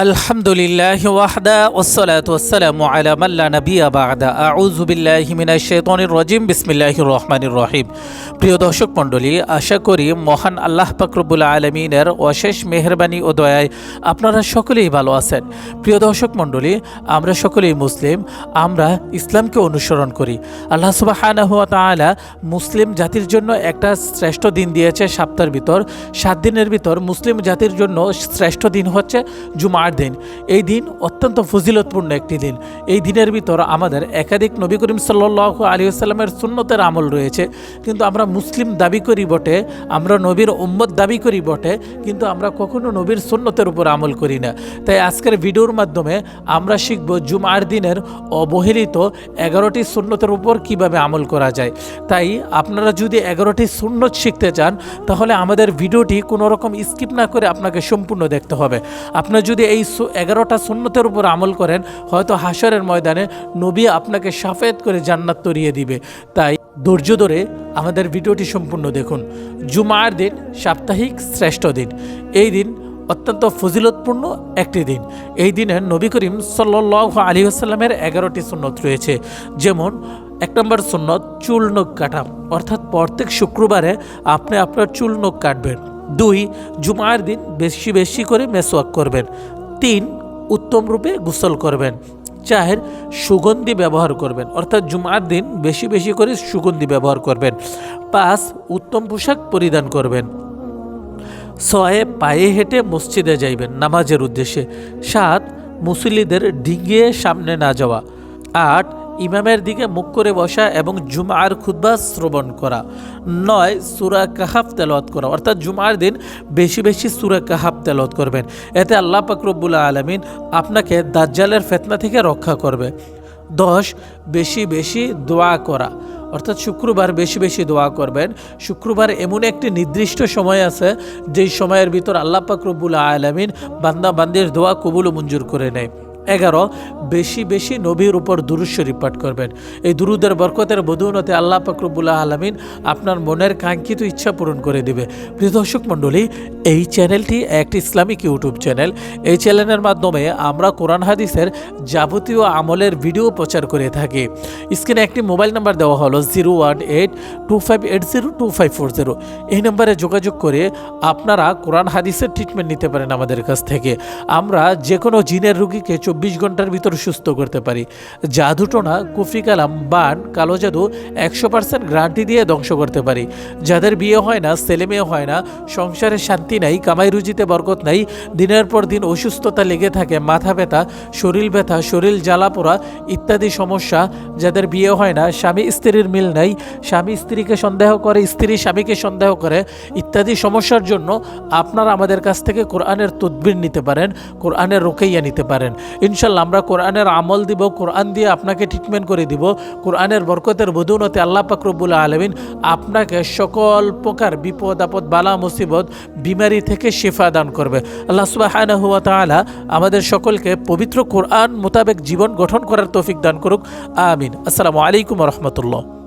আলহামদুলিল্লাহ ওয়াহদা ওসলাত ওসালাম আলামাল্লা নবী আবাহদা আউজুবিল্লাহ হিমিনা শেতনির রজিম। বিসমিল্লাহ রহমানির রহিম। প্রিয় দর্শক মণ্ডলী, আশা করি মহান আল্লাহ পাকরবুল আলমিনের অশেষ মেহরবানি ও দয়ায় আপনারা সকলেই ভালো আছেন। প্রিয় দর্শক মণ্ডলী, আমরা সকলেই মুসলিম, আমরা ইসলামকে অনুসরণ করি। আল্লাহ সুবাহানহতালা মুসলিম জাতির জন্য একটা শ্রেষ্ঠ দিন দিয়েছে সপ্তাহের ভিতর। সাত দিনের ভিতর মুসলিম জাতির জন্য শ্রেষ্ঠ দিন হচ্ছে জুমা জুমার দিন। এই দিন অত্যন্ত ফজিলতপূর্ণ একটি দিন। এই দিনের ভিতর আমাদের একাধিক নবী করিম সাল্লাহ আলী আসাল্লামের সুন্নতের আমল রয়েছে। কিন্তু আমরা মুসলিম দাবি করি বটে, আমরা নবীর উম্মত দাবি করি বটে, কিন্তু আমরা কখনো নবীর সুন্নতের উপর আমল করি না। তাই আজকের ভিডিওর মাধ্যমে আমরা শিখব জুমার দিনের অবহেলিত এগারোটি সুন্নতের উপর কীভাবে আমল করা যায়। তাই আপনারা যদি এগারোটি সুন্নত শিখতে চান, তাহলে আমাদের ভিডিওটি কোনো রকম স্কিপ না করে আপনাকে সম্পূর্ণ দেখতে হবে। আপনার যদি এই এগারোটা সুন্নতের উপর আমল করেন, হয়তো হাসরের ময়দানে নবী আপনাকে সাফেদ করে জান্নাত তরিয়ে দিবে। তাই ধৈর্য ধরে আমাদের ভিডিওটি সম্পূর্ণ দেখুন। জুমার দিন সাপ্তাহিক শ্রেষ্ঠ দিন। এই দিন অত্যন্ত ফজিলতপূর্ণ একটি দিন। এই দিনে নবী করিম সাল্লাহ আলী আসাল্লামের এগারোটি সুন্নত রয়েছে। যেমন এক নম্বর সুন্নত, চুল নখ কাটা। অর্থাৎ প্রত্যেক শুক্রবারে আপনি আপনার চুল নখ কাটবেন। দুই, জুমার দিন বেশি বেশি করে মেসওয়াক করবেন। তিন উত্তম রূপে গোসল করবেন চার সুগন্ধি ব্যবহার করবেন, অর্থাৎ জুমার দিন বেশি বেশি করে সুগন্ধি ব্যবহার করবেন। পাঁচ, উত্তম পোশাক পরিধান করবেন। ছয়, পায়ে হেঁটে মসজিদে যাইবেন নামাজের উদ্দেশ্যে। সাত মুসলিদের ডিঙিয়ে সামনে না যাওয়া। আট ইমামের দিকে মুখ করে বসা এবং জুমার খুদ্া শ্রবণ করা। নয়, সুরা কাহাফ তেলত করা। অর্থাৎ জুমার দিন বেশি বেশি সুরা কাহাফ তেলত করবেন। এতে আল্লাহ পাকরবুল্লা আলমিন আপনাকে দাজ্জালের ফেতনা থেকে রক্ষা করবে। দশ, বেশি বেশি দোয়া করা। অর্থাৎ শুক্রবার বেশি বেশি দোয়া করবেন। শুক্রবার এমন একটি নির্দিষ্ট সময় আছে, যেই সময়ের ভিতর আল্লাহ পাক রব্বুল আলমিন বান্দা বান্দির দোয়া কবুল মঞ্জুর করে নেয়। এগারো, বেশি বেশি নবীর উপর দুরুদ শরীফ পাঠ করবেন। এই দুরুদের বরকতের বধুনতে আল্লাহ পাকরবুল্লাহ আলমিন আপনার মনের কাঙ্ক্ষিত ইচ্ছা পূরণ করে দিবে। প্রিয় দর্শক মণ্ডলী, এই চ্যানেলটি একটি ইসলামিক ইউটিউব চ্যানেল। এই চ্যানেলের মাধ্যমে আমরা কোরআন হাদিসের যাবতীয় আমলের ভিডিও প্রচার করে থাকি। স্ক্রিনে একটি মোবাইল নাম্বার দেওয়া হলো zero one eight two five eight zero two five four zero. এই নাম্বারে যোগাযোগ করে আপনারা কোরআন হাদিসের ট্রিটমেন্ট নিতে পারেন আমাদের কাছ থেকে। আমরা যে কোনো জিনের রুগীকে চব্বিশ ঘণ্টার ভিতর সুস্থ করতে পারি। জাদু জাদুটোনা কুফি কালাম, বান, কালো জাদু একশো পার্সেন্ট গ্যারান্টি দিয়ে ধ্বংস করতে পারি। যাদের বিয়ে হয় না, ছেলে মেয়ে হয় না, সংসারে শান্তি নাই, কামাই রুজিতে বরকত নাই, দিনের পর দিন অসুস্থতা লেগে থাকে, মাথা ব্যথা, শরীর ব্যথা, শরীর জ্বালা পোড়া ইত্যাদি সমস্যা। যাদের বিয়ে হয় না, স্বামী স্ত্রীর মিল নাই, স্বামী স্ত্রীকে সন্দেহ করে, স্ত্রী স্বামীকে সন্দেহ করে ইত্যাদি সমস্যার জন্য আপনারা আমাদের কাছ থেকে কোরআনের তদবির নিতে পারেন, কোরআনের রোকেইয়া নিতে পারেন। ইনশাল্লাহ আমরা কোরআনের আমল দিব, কোরআন দিয়ে আপনাকে ট্রিটমেন্ট করে দিব। কোরআনের বরকতের বধুনতে আল্লাহ পাকরবুল আলমিন আপনাকে সকল প্রকার বিপদ, আপদ, বালা, মুসিবত, বিমারি থেকে শেফা দান করবে। আল্লাহ সুবাহ আমাদের সকলকে পবিত্র কোরআন মোতাবেক জীবন গঠন করার তৌফিক দান করুক। আমিন। আসসালামু আলাইকুম রহমতুল্লাহ।